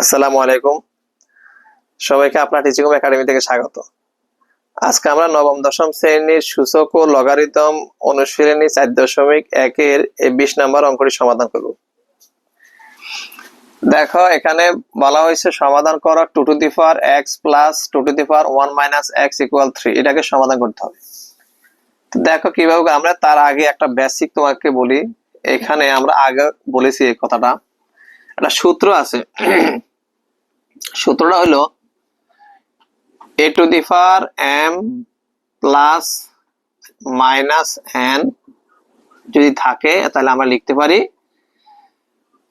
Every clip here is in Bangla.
আসসালামু আলাইকুম। সবাইকে আপনার টিচিং একাডেমি থেকে স্বাগত। আজকে আমরা নবম, দশম শ্রেণির সূচক ও লগারিদম অনুশীলনী চার দশমিক একের বিশ নম্বর অঙ্কটি সমাধান করব। দেখো, এখানে বলা হয়েছে সমাধান করা two to the power X plus two to the power one minus X equal three, এটাকে সমাধান করতে হবে। দেখো কীভাবে আমরা, তার আগে একটা বেসিক তোমাকে বলি। এখানে আমরা আগে বলেছি এই কথাটা। একটা সূত্র আছে। সূত্রটা হলো A to the power M plus minus N যদি থাকে, তাহলে আমরা লিখতে পারি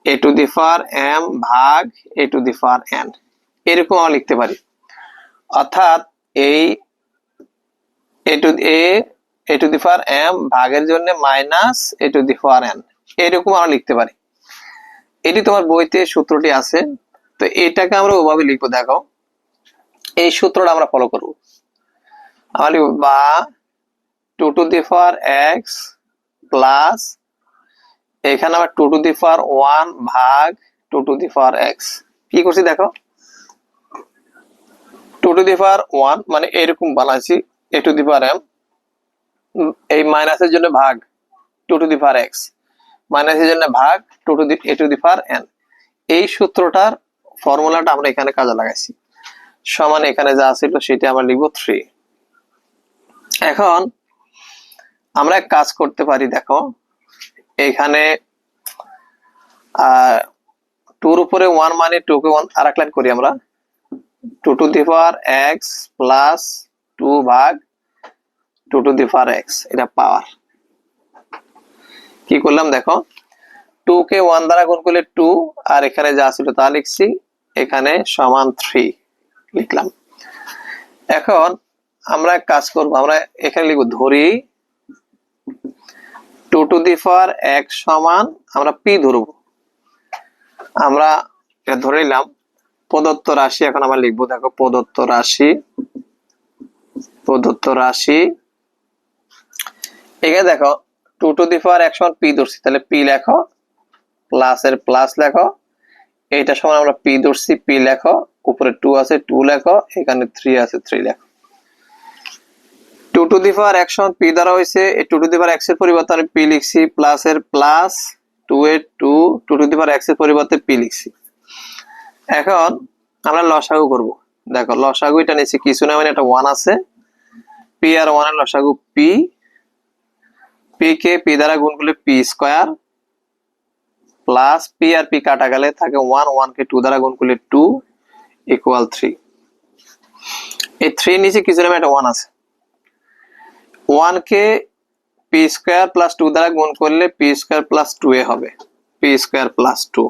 a to the power M ভাগ a to the power N এরকম আমরা লিখতে পারি। অর্থাৎ এই A to A A to the power M ভাগের জন্য minus A to the power N এরকম আমরা লিখতে পারি। এটি তোমার বইতে সূত্রটি আছে। তো এটাকে আমরা ওভাবে লিখব, দেখো। এই সূত্রটা আমরা ফলো করব। আমরা বা two to the power X plus এখানে আবার two to the power one ভাগ two to the power X কি করছি, দেখো? Two to the power one মানে এরকম বানাইছি a to the power M এই মাইনাসের জন্য ভাগ two to the power X মাইনাসের জন্য ভাগ two to the A to the power N এই সূত্রটার ফর্মুলাটা আমরা এখানে কাজে লাগাইছি। সমান এখানে যা ছিল সেটা আমরা লিখব থ্রি এখন আমরা এক কাজ করতে পারি, দেখো। এখানে টুর উপরে ওয়ান মানে টু কে ওয়ান আর এক লাইন করি আমরা। Two to the power X plus two ভাগ two to the power X এটা পাওয়ার কি করলাম দেখো? টু কে ওয়ান দ্বারা গুণ করলে টু আর এখানে যা ছিল তা লিখছি। এখানে সমান থ্রি লিখলাম। এখন আমরা কাজ করব, আমরা এখানে লিখব ধরি টু টু দি পাওয়ার এক সমান, আমরা পি ধরব। আমরা ধরে নিলাম, প্রদত্ত রাশি এখন আমরা লিখব, দেখো প্রদত্ত রাশি প্রদত্ত রাশি। এখানে দেখো টু টু দি পাওয়ার এক সমান পি ধরছি। তাহলে পি লেখো প্লাস এর প্লাস লেখো। এইটা সমান আমরা পি ধরছি পি লেখো। উপরে টু আছে টু লেখো। এখানে থ্রি আছে থ্রি লেখো। টু টু দি পাওয়ার এক সমান পি দ্বারা হয়েছে। এই টু টু দি পাওয়ার এক্সের পরিবর্তে আমি পি লিখছি প্লাস এর প্লাস টু এর two two to the power এক্সের পরিবর্তে পি লিখছি। এখন আমরা লসাগু করব। দেখো, লসাগু এটা নিচে কিছু না মানে একটা ওয়ান আছে। পি আর ওয়ানের লসাগু পি পি কে পি দ্বারা গুণ করলে পি স্কোয়ার প্লাস পি আর পি কাটা গেলে থাকে ওয়ান ওয়ান কে টু দ্বারা গুণ করলে টু ইকুয়াল থ্রি এই থ্রি নিচে কিছু নামে একটা ওয়ান আছে। ওয়ান কে পি স্কোয়ার প্লাস টু দ্বারা গুণ করলে পি স্কোয়ার প্লাস টু এ হবে। পি স্কোয়ার প্লাস টু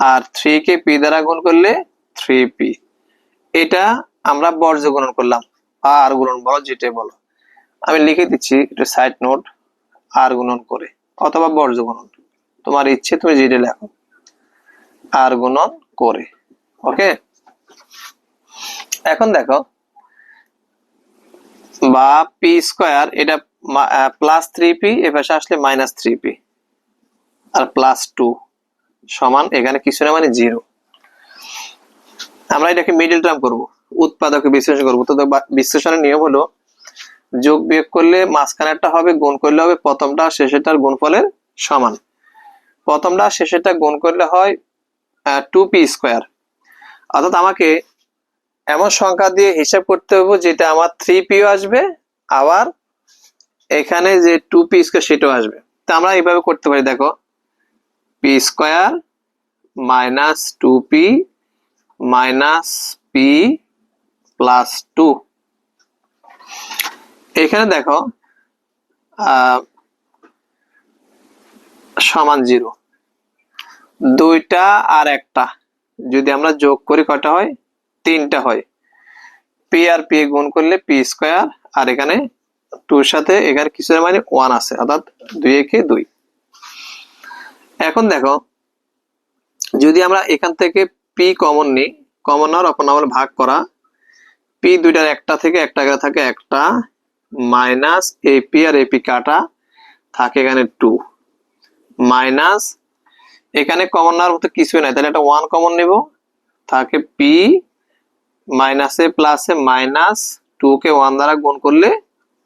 আর থ্রি কে পি দ্বারা গুণ করলে থ্রি পি এটা আমরা বর্জ্য গুণন করলাম। আর গুণন বলো যেটা বলো। আমি লিখে দিচ্ছি এটা সাইড নোট আর গুণন করে, অথবা বর্জ্য গুণন। তোমার ইচ্ছে, তুমি যেটা লেখো আর গুণন করে ওকে এখন দেখো, বা পি স্কোয়ার এটা প্লাস থ্রি পি এ পাশে আসলে মাইনাস থ্রি পি আর প্লাস টু সমান, এখানে কিছু না মানে জিরো আমরা এটাকে মিডিল টার্ম করব, উৎপাদকে বিশ্লেষণ করব। তো বিশ্লেষণের নিয়ম হলো যোগ বিয়োগ করলে মাঝখানেরটা হবে, গুণ করলে হবে, প্রথমটা শেষেরটার গুণফলের সমান। প্রথমটা শেষেরটা গুণ করলে হয় টু পি স্কোয়ার অর্থাৎ আমাকে এমন সংখ্যা দিয়ে হিসাব করতে হবে যেটা আমার থ্রি পিও আসবে, আবার এখানে যে টু পি স্কোয়ার সেটাও আসবে। তা আমরা এইভাবে করতে পারি, দেখো। P square minus two P minus P plus two এখানে দেখো সমান জিরো। দুইটা আর একটা। যদি আমরা যোগ করি কটা হয়? তিনটা হয়। পি আর পি গুণ করলে পি স্কোয়ার, আর এখানে টুর সাথে এখানে কিছু মানে ওয়ান আছে, অর্থাৎ দুই একে দুই। এখন দেখো, যদি আমরা এখান থেকে পি কমন নিই, কমন আর অপর ভাগ করা, পি দুইটার একটা থেকে একটা থাকে একটা মাইনাস এপি আর এপি কাটা থাকে এখানে টু মাইনাস এখানে কমন নেওয়ার মতো কিছুই নাই। তাহলে একটা ওয়ান কমন নিব। থাকে পি মাইনাসে প্লাসে মাইনাস টু কে ওয়ান দ্বারা গুণ করলে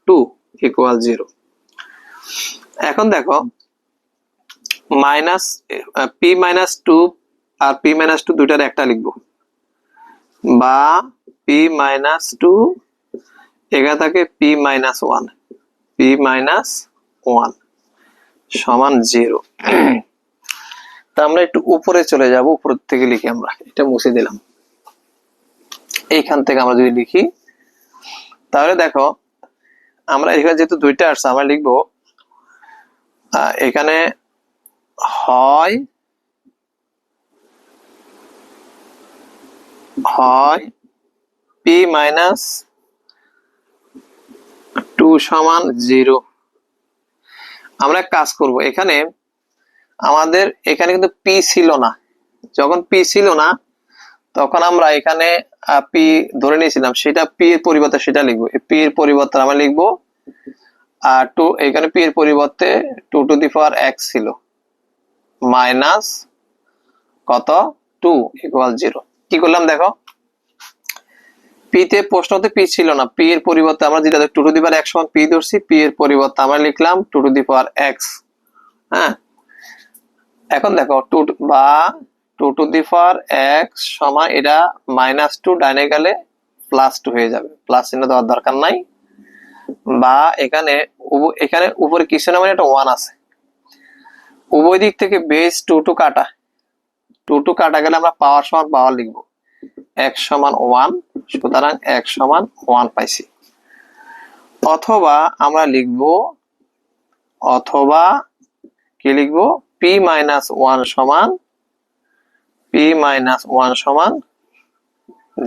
টু ইকুয়াল জিরো এখন দেখো মাইনাস পি মাইনাস টু আর পি মাইনাস টু দুইটার একটা লিখব। বা পি মাইনাস টু এখানে থাকে P minus one P minus one সমান জিরো তা আমরা একটু উপরে চলে যাব উপর থেকে লিখি আমরা। এটা মুছে দিলাম। এইখান থেকে আমরা যদি লিখি, তাহলে দেখো, আমরা এখানে যেহেতু দুইটা আসছে আমরা লিখব এখানে হয় হয় পি মাইনাস টু সমান জিরো। আমরা কাজ করব, এখানে আমাদের, এখানে কিন্তু পি ছিল না। যখন পি ছিল না, তখন আমরা এখানে পি ধরে নিয়েছিলাম, সেটা পি এর পরিবর্তে সেটা লিখব। পি এর পরিবর্তে আমরা লিখব আর টু, এখানে পি এর পরিবর্তে two to the power x ছিল। মাইনাস কত? Two equal zero. কি করলাম দেখো? পি তে প্রশ্নতে পি ছিল না। পি এর পরিবর্তে আমরা যেটা two to the power x সমান পি ধরছি পি এর পরিবর্তে আমরা লিখলাম two to the power x হ্যাঁ? এখন দেখো টু বা two to the power x সমান এটা মাইনাস টু ডাইনে গেলে প্লাস টু হয়ে যাবে। প্লাস চিহ্ন দেওয়ার দরকার নাই। বা এখানে এখানে উপরে কিছু না মানে একটা ওয়ান আছে। উভয় দিক থেকে বেস টু টু কাটা। টু টু কাটা গেলে আমরা পাওয়ার সমান পাওয়ার লিখব। এক সমান ওয়ান, সুতরাং এক সমান ওয়ান পাইছি। অথবা আমরা লিখব, অথবা কি লিখব? পি মাইনাস ওয়ান সমান পি মাইনাস ওয়ান সমান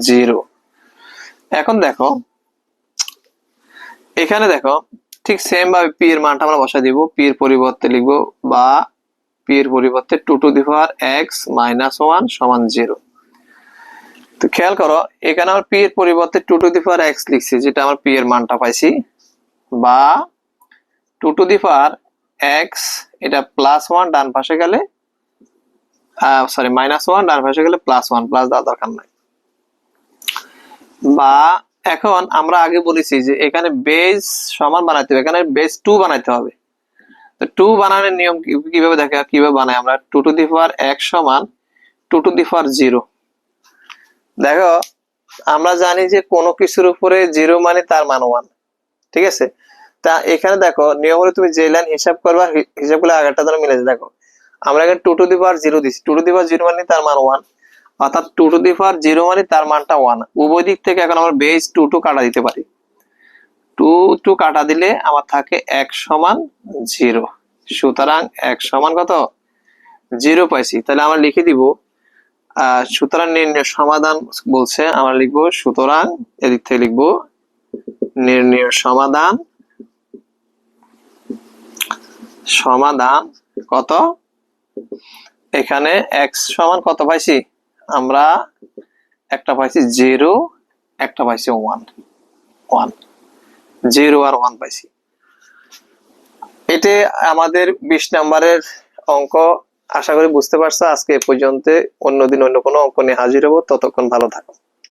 জিরো এখন দেখো, এখানে দেখো, ঠিক সেম ভাবে পি এর মানটা আমরা বসা দিব। পি এর পরিবর্তে লিখব বা পি এর পরিবর্তে two to the power x minus one সমান তো খেয়াল করো, এখানে আমার পি এর পরিবর্তে two to the power x লিখছি, যেটা আমার পি এর মানটা পাইছি। বা two to the power x এটা প্লাস ওয়ান ডান পাশে গেলে সরি মাইনাস ওয়ান ডান পাশে গেলে প্লাস ওয়ান প্লাস দেওয়ার দরকার নাই। বা এখন আমরা আগে বলেছি যে এখানে বেস সমান বানাইতে হবে, এখানে বেস টু বানাইতে হবে। তো টু বানানোর নিয়ম কীভাবে দেখা কীভাবে বানাই আমরা? টু টু দি পাওয়ার এক সমান two to the power zero দেখো, আমরা জানি যে কোনো কিছুর উপরে জিরো মানে তার মান ওয়ান ঠিক আছে? তা এখানে দেখো নিয়ম হলে তুমি যে লাইন হিসাব করবা হিসাব করলে আগেরটা ধরো মিলে যায়। দেখো, আমরা এখানে two to the power zero দিচ্ছি two to the power zero মানে তার মান ওয়ান অর্থাৎ two to the power zero মানে তার মানটা ওয়ান উভয় দিক থেকে এখন আমরা বেস টু টু কাটা দিতে পারি। টু টু কাটা দিলে আমার থাকে এক সমান জিরো সুতরাং এক সমান কত? জিরো পাইছি। তাহলে আমরা লিখে দিব সুতরাং নির্ণয় সমাধান বলছে, আমরা লিখব, সুতরাং এদিক থেকে লিখব, নির্ণয় সমাধান সমাধান কত? এখানে এক্স সমান কত পাইছি? আমরা একটা পাইছি জিরো, একটা পাইছি ওয়ান ওয়ান জিরো আর ওয়ান পাইছি। এতে আমাদের বিশ নাম্বারের অঙ্ক আশা করি বুঝতে পারছ। আজকে এ পর্যন্ত অন্যদিন অন্য কোনো অঙ্ক নিয়ে হাজির হব। ততক্ষণ ভালো থাকো।